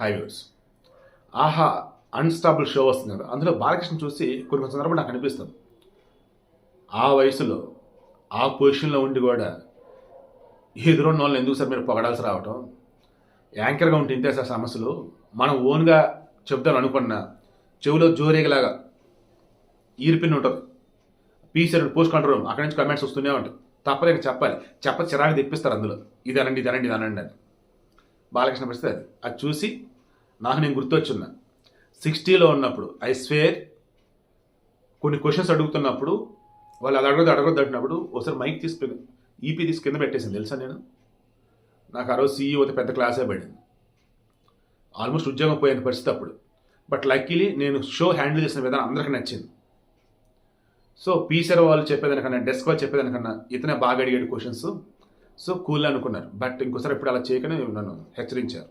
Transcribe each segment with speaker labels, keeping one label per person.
Speaker 1: Highways ఆహా unstable show వస్తుంది. కదా అందులో బాలకృష్ణ చూసి కొన్ని కొన్ని సందర్భం నాకు అనిపిస్తుంది ఆ వయసులో ఆ పొజిషన్లో ఉండి కూడా ఎదురున్న వాళ్ళని ఎందుకు సార్ మీరు పొగడాల్సి రావటం? యాంకర్గా ఉంటే ఇంతే సార్ సమస్యలు. మనం ఓన్గా చెప్తాను అనుకున్నా చెవిలో జోరేగలాగా ఈర్పిన్ ఉంటుంది. పీసీ పోస్ట్ కంట్రోల్ రూమ్ అక్కడి నుంచి కమెంట్స్ వస్తూనే ఉంటాయి. తప్పలేక చెప్పాలి. చెప్ప చిరాకు తెప్పిస్తారు అందులో. ఇది అనండి ఇది అనండి ఇది అనండి అని. బాలకృష్ణ పరిస్థితి అది. అది చూసి నాకు నేను గుర్తొచ్చున్నా. సిక్స్టీలో ఉన్నప్పుడు ఐ స్వేర్ కొన్ని క్వశ్చన్స్ అడుగుతున్నప్పుడు వాళ్ళు అది అడగదు అడగదు అంటున్నప్పుడు ఒకసారి మైక్ తీసుకు ఈపీ తీసి కింద పెట్టేసింది తెలుసా నేను? నాకు ఆ రోజు సీఈఓ పెద్ద క్లాసే పడింది. ఆల్మోస్ట్ ఉద్యోగం పోయిన పరిస్థితి అప్పుడు. బట్ లక్కీలీ నేను షో హ్యాండిల్ చేసిన విధానం అందరికీ నచ్చింది. సో పీసర్ వాళ్ళు చెప్పేదానికన్నా డెస్క్ వాళ్ళు చెప్పేదానికన్నా ఇతనే బాగా అడిగాడు క్వశ్చన్స్ సో కూల్ అనుకున్నారు. బట్ ఇంకోసారి ఇప్పుడు అలా చేయకనే నన్ను హెచ్చరించారు.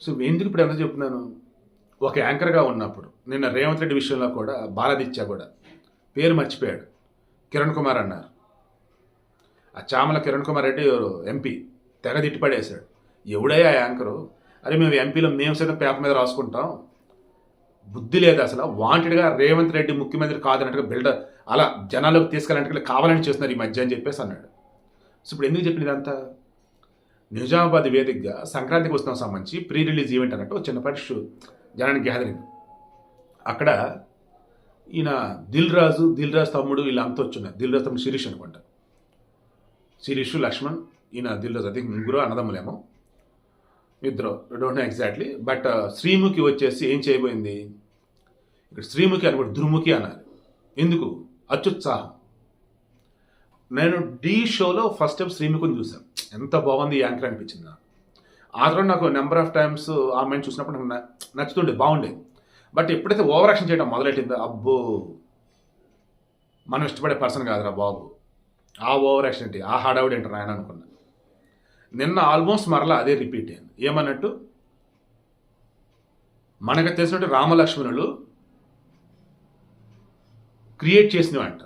Speaker 1: సో ఎందుకు ఇప్పుడు ఎంత చెప్తున్నాను? ఒక యాంకర్గా ఉన్నప్పుడు నిన్న రేవంత్ రెడ్డి విషయంలో కూడా బాలదిత్య కూడా పేరు మర్చిపోయాడు. కిరణ్ కుమార్ అన్నారు. ఆ చామల కిరణ్ కుమార్ రెడ్డి ఎంపీ తెగ తిట్టిపడేశాడు. ఎవడయ్యా యాంకరు? అరే మేము ఎంపీలో మేము సైతం పేపర్ మీద రాసుకుంటాం. బుద్ధి లేదు అసలు. వాంటెడ్గా రేవంత్ రెడ్డి ముఖ్యమంత్రి కాదన్నట్టుగా బిల్డర్ అలా జనాలకు తీసుకెళ్ళినట్టుగా కావాలని చేస్తున్నారు ఈ మధ్య అని చెప్పేసి అన్నాడు. సో ఇప్పుడు ఎందుకు చెప్పిన ఇదంతా? నిజామాబాద్ వేదికగా సంక్రాంతికి వస్తున్న సంబంధించి ప్రీ రిలీజ్ ఈవెంట్ అన్నట్టు ఒక చిన్నపాటి షో జనానికి గ్యాదరింగ్ అక్కడ ఈయన దిల్ రాజు దిల్ రాజు తమ్ముడు వీళ్ళంతా వచ్చున్నారు దిల్ రాజు తమ్ముడు శిరీష్ అనుకుంటా. శిరీష్ లక్ష్మణ్ ఈయన దిల్ రాజు అది ముగ్గురు అన్నదమ్ములేమో. ఇద్దరు don't know exactly but Sreemukhi వచ్చేసి ఏం చేయబోయింది? ఇక్కడ శ్రీముఖి అనుకోండి దుర్ముఖి అన్నారు. ఎందుకు? అత్యుత్సాహం. నేను డీ షోలో ఫస్ట్ టైం శ్రీముఖిని చూశాను. ఎంత బాగుంది ఈ యాంకర్ అనిపించింది. నాకు ఆ తర్వాత నాకు నెంబర్ ఆఫ్ టైమ్స్ ఆమెను చూసినప్పుడు నాకు నచ్చుతుండే బాగుండేది బట్ ఎప్పుడైతే ఓవర్ యాక్షన్ చేయడం మొదలెట్టిందో అబ్బో! మనం ఇష్టపడే పర్సన్ కాదురా బాబు. ఆ ఓవర్ యాక్షన్ ఏంటి? ఆ హడావుడు ఏంటి నాయన అనుకున్నా. నిన్న ఆల్మోస్ట్ మరలా అదే రిపీట్ అయింది. ఏమన్నట్టు? మనకు తెలిసినట్టు రామలక్ష్మణులు క్రియేట్ చేసినవి అంట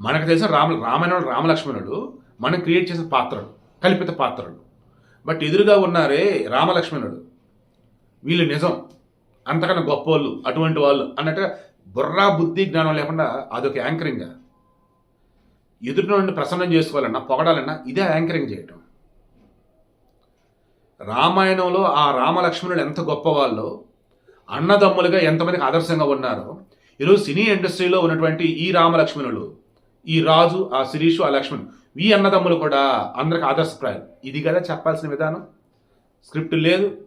Speaker 1: మనకు తెలిసిన రామ రామాయణుడు రామలక్ష్మణుడు మనం క్రియేట్ చేసిన పాత్రలు కల్పిత పాత్రలు. బట్ ఎదురుగా ఉన్నారే రామలక్ష్మణుడు. వీళ్ళు నిజం. అంతకన్నా గొప్పోళ్ళు అటువంటి వాళ్ళు అన్నట్టుగా బుర్రా బుద్ధి జ్ఞానం లేకుండా అదొక యాంకరింగ్ ఎదుటి నుండి ప్రసన్నం చేసుకోవాలన్నా పొగడాలన్నా ఇదే యాంకరింగ్ చేయటం. రామాయణంలో ఆ రామలక్ష్మణుడు ఎంత గొప్పవాళ్ళో అన్నదమ్ములుగా ఎంతమందికి ఆదర్శంగా ఉన్నారో ఈరోజు సినీ ఇండస్ట్రీలో ఉన్నటువంటి ఈ రామలక్ష్మణులు ఈ రాజు ఆ శిరీషు ఆ లక్ష్మణ్ ఈ అన్నదమ్ములు కూడా అందరికి ఆదర్శప్రాయం ఇది కదా చెప్పాల్సిన విధానం. స్క్రిప్ట్ లేదు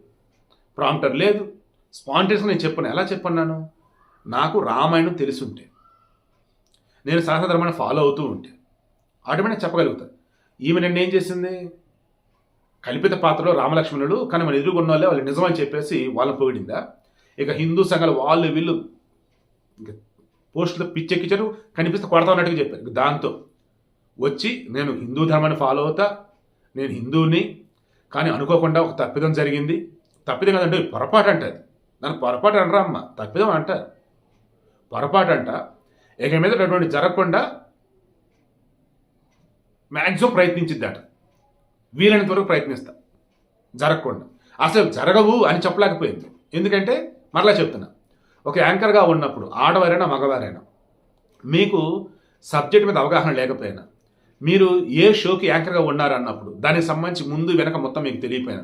Speaker 1: ప్రాంప్టర్ లేదు. స్పాంటేస్గా నేను చెప్పాను. ఎలా చెప్పన్నాను నాకు రామాయణం తెలుసుంటే. నేను సనాతన ఫాలో అవుతూ ఉంటే. ఆటోమేటిక్ చెప్పగలుగుతాను ఈమె నిన్న ఏం చేసింది? కల్పిత పాత్రలో రామలక్ష్మణుడు కానీ మన ఎదురుగున్న వాళ్ళే వాళ్ళు నిజమని చెప్పేసి వాళ్ళని పొగిడిందా? ఇక హిందూ సంఘాలు వాళ్ళు వీళ్ళు పోస్టులు పిచ్చెక్కించారు కనిపిస్తే కొడతా ఉన్నట్టుగా చెప్పారు. దాంతో వచ్చి నేను హిందూ ధర్మాన్ని ఫాలో అవుతా నేను హిందువుని కానీ అనుకోకుండా ఒక తప్పిదం జరిగింది. తప్పిదం కదంటే పొరపాటు అంటది దాని పొరపాటు అనరా అమ్మ? తప్పిదం అంటారు పొరపాటు అంట. ఇక మీద అటువంటి జరగకుండా మ్యాక్సిమం ప్రయత్నించిద్దట. వీలైనంత వరకు ప్రయత్నిస్తా. జరగకుండా. అసలు జరగవు అని చెప్పలేకపోయింది. ఎందుకంటే మరలా చెప్తున్నా. ఒక యాంకర్గా ఉన్నప్పుడు ఆడవారైనా మగవారైనా మీకు సబ్జెక్ట్ మీద అవగాహన లేకపోయినా మీరు ఏ షోకి యాంకర్గా ఉన్నారన్నప్పుడు దానికి సంబంధించి ముందు వెనక మొత్తం మీకు తెలియపోయినా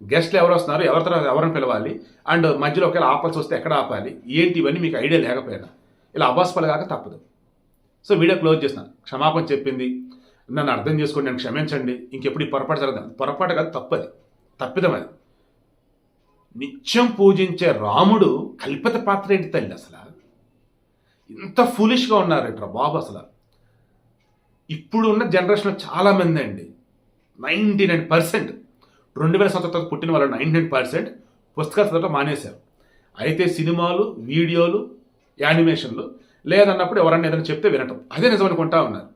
Speaker 1: గెస్ట్లు ఎవరు వస్తున్నారు ఎవరి తర్వాత ఎవరిని పిలవాలి అండ్ మధ్యలో ఒకవేళ ఆపాల్సి వస్తే ఎక్కడ ఆపాలి ఏంటి ఇవన్నీ మీకు ఐడియా లేకపోయినా ఇలా అబాస్పలు కాక తప్పదు. సో వీడియో క్లోజ్ చేసిన క్షమాపణ చెప్పింది నన్ను అర్థం చేసుకోండి నన్ను క్షమించండి ఇంకెప్పుడు ఈ పొరపాటు జరగదు పొరపాటు కాదు తప్పది తప్పిదం అది. నిత్యం పూజించే రాముడు కల్పిత పాత్ర ఏంటి తల్లి అసలు? ఇంత ఫూలిష్గా ఉన్నారేట్రా బాబు అసలు? ఇప్పుడు ఉన్న జనరేషన్లో చాలామంది అండి. Ninety nine percent. రెండు వేల సంవత్సరాల పుట్టిన వాళ్ళు నైంటీ నైన్ పర్సెంట్. పుస్తకాలు చదవటం మానేశారు. అయితే సినిమాలు వీడియోలు యానిమేషన్లు లేదన్నప్పుడు ఎవరన్నా ఏదైనా చెప్తే వినటం. అదే నిజం అనుకుంటా ఉన్నారు.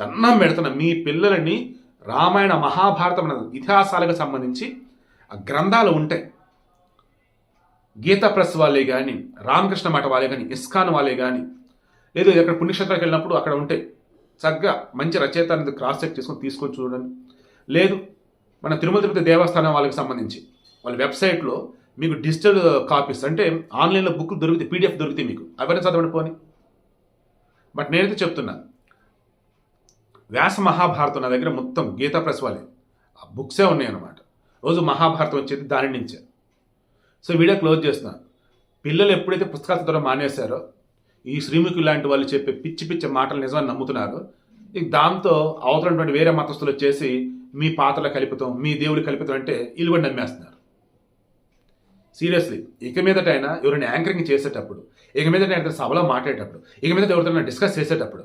Speaker 1: దన్నం పెడుతున్న మీ పిల్లలని రామాయణ మహాభారతం అనే ఇతిహాసాలకు సంబంధించి ఆ గ్రంథాలు ఉంటాయి. గీతా ప్రెస్ వాళ్ళే కానీ రామకృష్ణ మఠ వాళ్ళే కానీ ఇస్కాన్ వాళ్ళే కానీ లేదు ఎక్కడ పుణ్యక్షేత్రాలకు వెళ్ళినప్పుడు అక్కడ ఉంటే చక్కగా మంచి రచయిత అనేది క్రాస్ చెక్ చేసుకొని తీసుకొని చూడండి. లేదు మన తిరుమల తిరుపతి దేవస్థానం వాళ్ళకి సంబంధించి వాళ్ళ వెబ్సైట్లో మీకు డిజిటల్ కాపీస్ అంటే ఆన్లైన్లో బుక్ దొరుకుతాయి పీడిఎఫ్ దొరికితే మీకు. అవన్నీ చదవండి పోని బట్ నేనైతే చెప్తున్నా వ్యాస మహాభారతం నా దగ్గర మొత్తం గీతా ప్రెస్ వాళ్ళే. ఆ బుక్సే ఉన్నాయి అన్నమాట రోజు మహాభారతం వచ్చేది దాని నుంచే. సో వీడియో క్లోజ్ చేస్తున్నాను పిల్లలు ఎప్పుడైతే పుస్తకాలు చదవడం మానేశారో ఈ శ్రీముఖి లాంటి వాళ్ళు చెప్పే పిచ్చి పిచ్చి మాటలు నిజమని నమ్ముతున్నారు ఇక దాంతో అవతలటువంటి వేరే మతస్థులు వచ్చేసి మీ పాత్రల కలుపుతాం మీ దేవుడి కలుపుతాం అంటే వీళ్ళు కూడా నమ్మేస్తున్నారు. సీరియస్లీ ఇక మీదటైనా ఎవరైనా యాంకరింగ్ చేసేటప్పుడు ఇక మీదటైనా సభలో మాట్లాడేటప్పుడు ఇక మీదట ఎవరితో డిస్కస్ చేసేటప్పుడు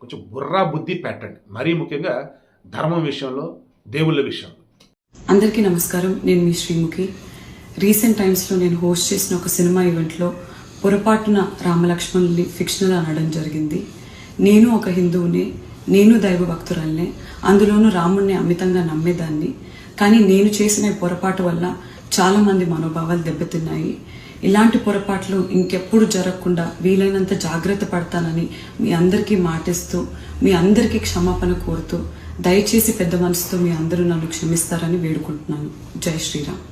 Speaker 1: కొంచెం బుర్రా బుద్ధి పెట్టండి. మరీ ముఖ్యంగా ధర్మం విషయంలో దేవుళ్ళ విషయంలో.
Speaker 2: అందరికీ నమస్కారం. నేను మీ శ్రీముఖి. రీసెంట్ టైమ్స్లో నేను హోస్ట్ చేసిన ఒక సినిమా ఈవెంట్లో పొరపాటున రామలక్ష్మణుల్ని ఫిక్షనల్ అనడం జరిగింది. నేను ఒక హిందువుని నేను దైవ భక్తురాలనే అందులోనూ రాముణ్ణి అమితంగా నమ్మేదాన్ని. కానీ నేను చేసిన పొరపాటు వల్ల చాలామంది మనోభావాలు దెబ్బతిన్నాయి. ఇలాంటి పొరపాట్లు ఇంకెప్పుడు జరగకుండా వీలైనంత జాగ్రత్త పడతానని మీ అందరికీ మాటిస్తూ మీ అందరికీ క్షమాపణ కోరుతూ దయచేసి పెద్ద మనసుతో మీ అందరూ నన్ను క్షమిస్తారని వేడుకుంటున్నాను. జై శ్రీరామ్.